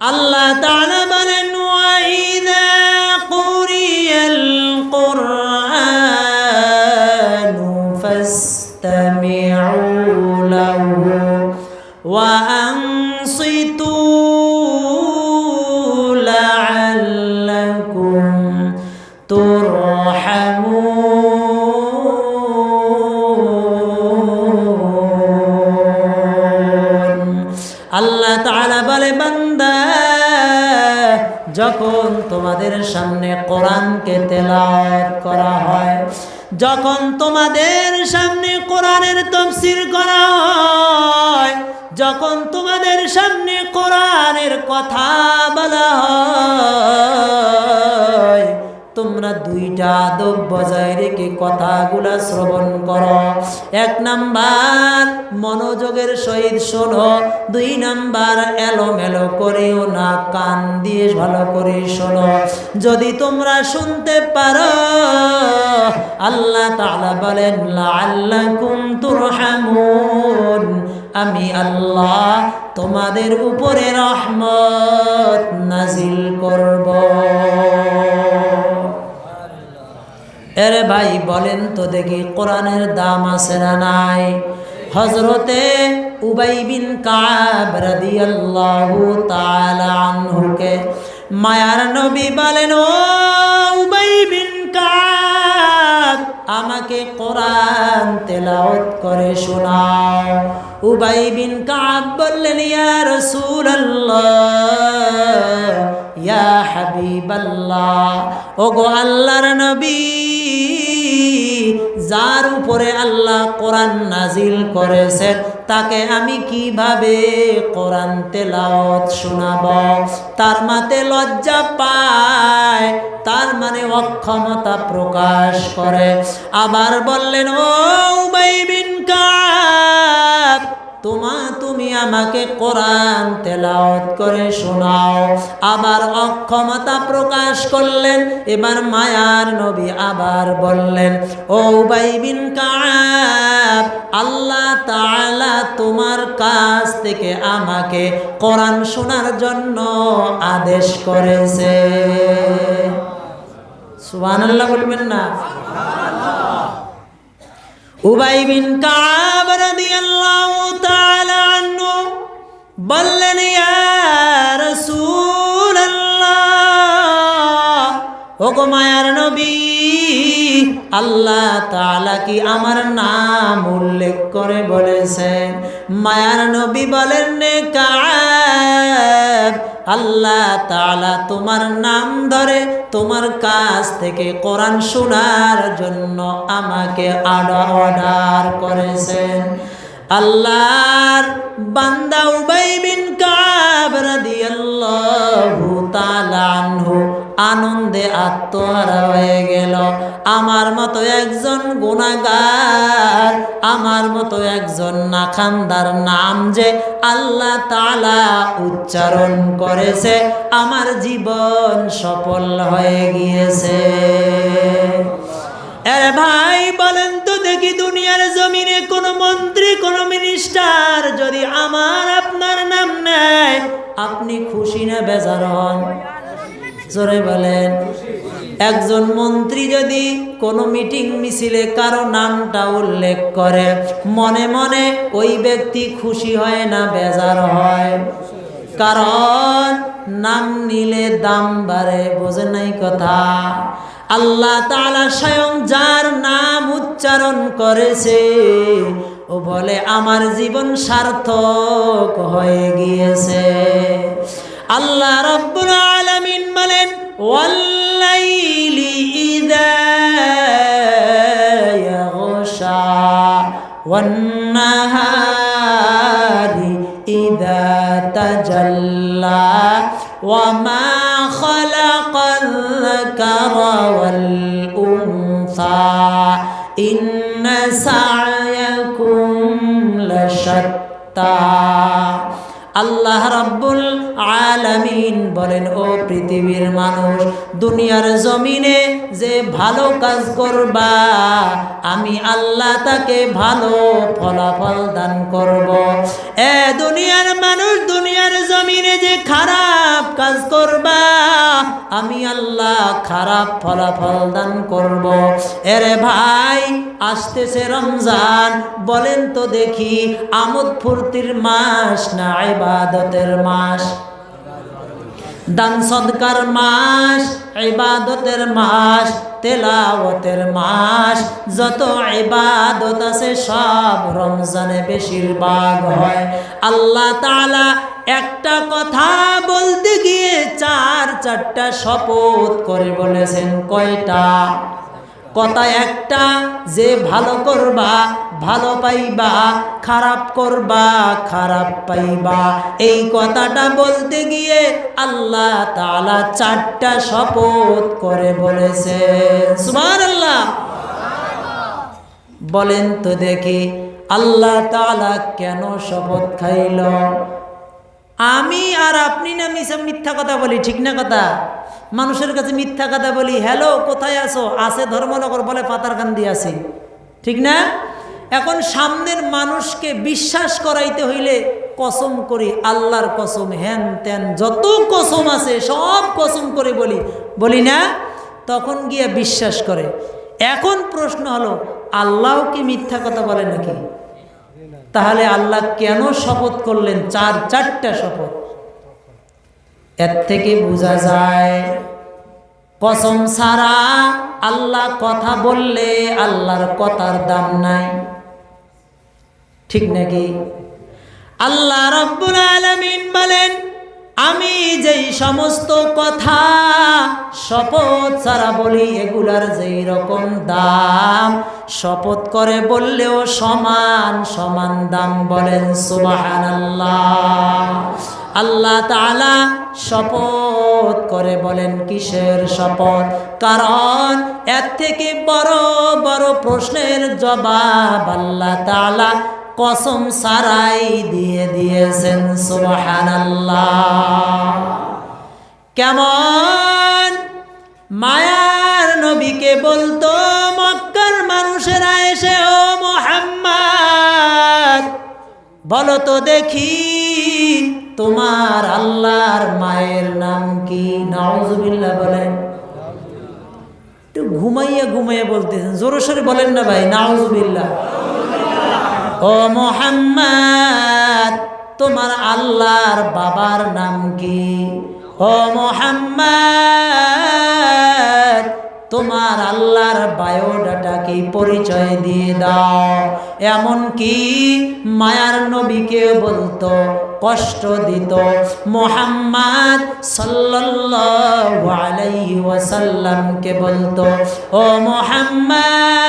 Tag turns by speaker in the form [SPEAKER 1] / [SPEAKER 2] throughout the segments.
[SPEAKER 1] আল্লাহ তাআলা বলেন ওয়াইদা কুরিয়াল কুরআনু ফাসতামিউ লাহু ওয়া আনসিতু লাআল্লাকুম তুরহামুন যখন তোমাদের সামনে কোরআনকে তেলাওয়াত করা হয়, যখন তোমাদের সামনে কোরআনের তফসির করা হয়, যখন তোমাদের সামনে কোরআনের কথা বলা হয় তোমরা দুইটা আদব বজায় রেখে কথাগুলা শ্রবণ করো। এক নাম্বার, মনোযোগের সহিত শোনো। দুই নাম্বার, এলোমেলো করেও না, কান দিয়ে ভালো করে শোনো। যদি তোমরা শুনতে পারো, আল্লাহ তাআলা বলেন আল্লাহ লাআল্লাকুম তুরহামুন। আমি আল্লাহ তোমাদের উপরে রহমত নাজিল করব। এরে ভাই, বলেন তো দেখি কোরআনের দাম আছে না নাই? হজরতে উবাই বিন কাব রাদিয়াল্লাহু তাআলা মায়ার নবী বলেন, ও উবাই বিন কাব, আমাকে কোরআন তেলাওয়াত করে শোনাও। উবাই বিন কাব বললেন, ইয়া রাসূলুল্লাহ ইয়া হাবিবাল্লাহ। ওগো আল্লাহর নবী, যার উপরে আল্লাহ কোরআন নাজিল করেছেন, তাকে আমি কীভাবে কোরআন তেলাওয়াত শোনাব? তার মাতে লজ্জা পায়, তার মানে অক্ষমতা প্রকাশ করে। আবার বললেন, ও উবাই বিন কাব তোমা, তুমি আমাকে কোরআন তেলাওয়াত করে শোনাও। আবার অক্ষমতা প্রকাশ করলেন, এবার মায়ার নবী আবার বললেন, ও উবাই বিন কাব, আল্লাহ তাআলা তোমার কাছ থেকে আমাকে কোরআন শোনার জন্য আদেশ করেছে। সুবহানাল্লাহ বলবেন না। উবাই বিন কাব রাদিয়াল্লাহু বললেন ওগো মায়ার নবী, আল্লাহ তালা কি আমার নাম উল্লেখ করে বলেছেন? মায়ার নবী বলেন আল্লাহ তালা তোমার নাম ধরে তোমার কাছ থেকে কোরআন শোনার জন্য আমাকে অর্ডার করেছেন। আল্লাহর বান্দা উবাই বিন কাব রাদিয়াল্লাহু তাআলা আনহু আনন্দে আত্মহারা হয়ে গেল। আমার মতো একজন গুণাগার আমার মতো একজন নাখান্দার নাম যে আল্লাহ তাআলা উচ্চারণ করেছে, আমার জীবন সফল হয়ে গিয়েছে। আরে ভাই, বলেন দেখি দুনিয়ার জমিনে কোন মন্ত্রী, কোন মিনিস্টার যদি আমার আপনার নাম নেয়, আপনি খুশি না বেজার হন? জোরে বলেন। একজন মন্ত্রী যদি কোনো মিটিং মিছিলে কারও নামটা উল্লেখ করে, মনে মনে ওই ব্যক্তি খুশি হয় না বেজার হয়? কারণ নাম নিলে দাম বাড়ে বোঝে নাই কথা? আল্লাহ তালা স্বয়ং যার নাম উচ্চারণ করেছে ও বলে, আমার জীবন সার্থক হয়ে গিয়েছে। আল্লাহ রব্বুল আলামিন বলেন, ওয়াল্লাইলি ইযা ইয়াগশা وما خلق الذكر والأنثى إن سعيكم لشتى الله رب العالمين আলামিন বলেন, ও পৃথিবীর মানুষ, দুনিয়ার জমিনে যে ভালো কাজ করবা, আমি আল্লাহ তাকে ভালো ফলাফল দান করব। এ দুনিয়ার মানুষ, দুনিয়ার জমিনে যে খারাপ কাজ করবা, আমি আল্লাহ খারাপ ফলাফল দান করব। এরে ভাই, আসতেছে রমজান, বলেন তো দেখি, আমোদ ফুর্তির মাস না ইবাদতের মাস? দান সদকার মাস, ইবাদতের মাস, তেলাওয়াতের মাস। যত ইবাদত আছে, সব রমজানে বেশিরভাগ হয়। আল্লাহ তালা একটা কথা বলতে গিয়ে চার, চারটা শপথ করে বলেছেন, কয়টা? কথা একটা যে ভালো করবা, ভালো পাইবা, খারাপ করবা, খারাপ পাইবা। এই কথাটা বলতে গিয়ে আল্লাহ তাআলা চারটা শপথ করে বলেছে। আল্লাহ বলেন তো দেখি আল্লাহ তালা কেন শপথ খাইল? আমি আর আপনি না মিশে মিথ্যা কথা বলি, ঠিক না কথা? মানুষের কাছে মিথ্যা কথা বলি হ্যালো কোথায় আছো? আছে ধর্মনগর, বলে পাতার কান্দি আছি। ঠিক না? এখন সামনের মানুষকে বিশ্বাস করাইতে হইলে কসম করি, আল্লাহর কসম হ্যান ত্যান যত কসম আছে, সব কসম করে বলি। বলি না? তখন গিয়ে বিশ্বাস করে। এখন প্রশ্ন হলো আল্লাহ কি মিথ্যা কথা বলে নাকি? তাহলে আল্লাহ কেন শপথ করলেন? চার, চারটা শপথ। এর থেকে বোঝা যায়, কসম ছাড়া আল্লাহ কথা বললে আল্লাহর কথার দাম নাই। ঠিক নাকি? আল্লাহ রব্বুল আলামিন বলেন, আমি যেই সমস্ত কথা শপথ ছাড়া বলি, এগুলার যেই রকম দাম, শপথ করে বললেও সমান সমান দাম বলেন সুবহানাল্লাহ। আল্লাহ তাআলা শপথ করে বলেন, কিসের শপথ? কারণ এর থেকে বড় বড় প্রশ্নের জবাব আল্লাহ তালা কসম সারাই দিয়ে দিয়েছেন, সুবহানাল্লাহ। কেমন? মায়ার নবীকে বলতো, মক্কার মানুষেরা এসে, ও মোহাম্মদ, বলো তো দেখি তোমার আল্লাহর মায়ের নাম কি? নাউজুবিল্লাহ বলেন। একটু ঘুমাইয়া ঘুমাইয়া বলতেছেন, জোরে সোরে বলেন না ভাই, নাউজুবিল্লাহ। ও মোহাম্মদ, তোমার আল্লাহর বাবার নাম কি? ও মোহাম্মদ, তোমার আল্লাহর বায়োডাটা কি পরিচয় দিয়ে দাও? এমন কি মায়ার নবীকে বলতো কষ্ট দিত। মোহাম্মদ ওয়াসাল্লামকে বলতো, ও মোহাম্মদ,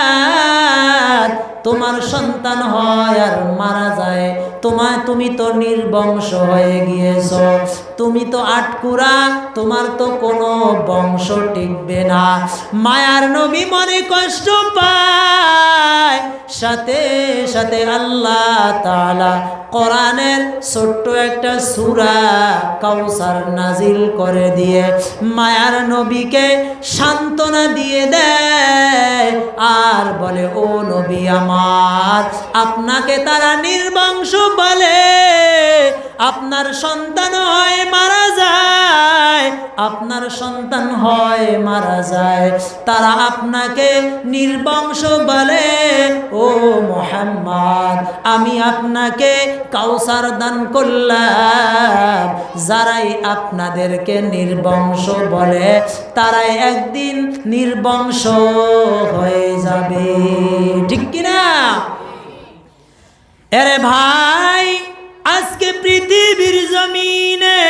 [SPEAKER 1] তোমার সন্তান হয় আর মারা যায়। তোমায় তুমি তো নির্বংশ হয়ে গিয়েছ। তুমি তো আটকুরা, তোমার তো কোনো বংশ টিকবে না। মায়ার নবী মনে কষ্ট পায়। সাথে সাথে আল্লাহ তালা কোরআনের ছোট্ট একটা সুরা কাউসার নাজিল করে দিয়ে মায়ার নবীকে সান্ত্বনা দিয়ে দেয় আর বলে, ও নবী আমার, আপনাকে তারা নির্বংশ বলে। আপনার সন্তান হয়, মারা যায়। আপনার সন্তান হয়, মারা যায়। তারা আপনাকে নির্বংশ বলে, ও মোহাম্মদ, আমি আপনাকে কাউসার দান করলাম। যারাই আপনাদেরকে নির্বংশ বলে, তারাই একদিন নির্বংশ হয়ে যাবে। ঠিক কিনা? এরে ভাই আজকে পৃথিবীর জমিনে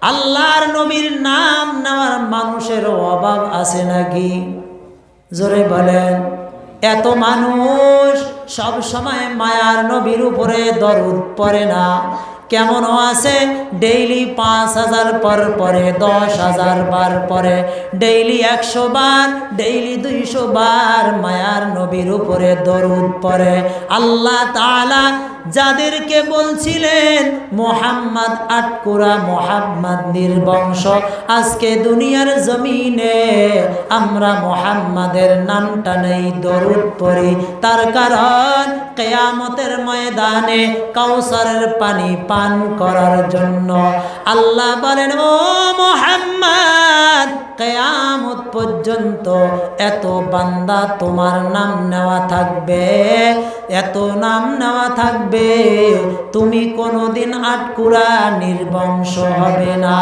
[SPEAKER 1] আল্লাহর নবীর নাম নেওয়ার মানুষের অভাব আছে নাকি? জোরে বলেন। এত মানুষ সব সময় মায়ার নবীর উপরে দরুদ পড়ে না। কেমন আছে? ডেইলি পাঁচ হাজার পর পরে, দশ হাজার বার পরে, ডেইলি একশো বার, ডেইলি দুইশো বার মায়ার নবীর উপরে দরুদ পরে আল্লাহ তাআলা যাদেরকে বলছিলেন, মোহাম্মদ আটকুরা মোহাম্মদ নির্বংশ, আজকে দুনিয়ার জমিনে আমরা মোহাম্মদের নামটা নেই দরুদ পড়ি। তার কারণ কেয়ামতের ময়দানে কাউসারের পানি পান করার জন্য আল্লাহ বলেন, ও মোহাম্মদ কেয়ামত পর্যন্ত এত বান্দা তোমার নাম নেওয়া থাকবে, এত নাম নেওয়া থাকবে, তুমি কোনোদিন আটকুরা নির্বংশ হবে না।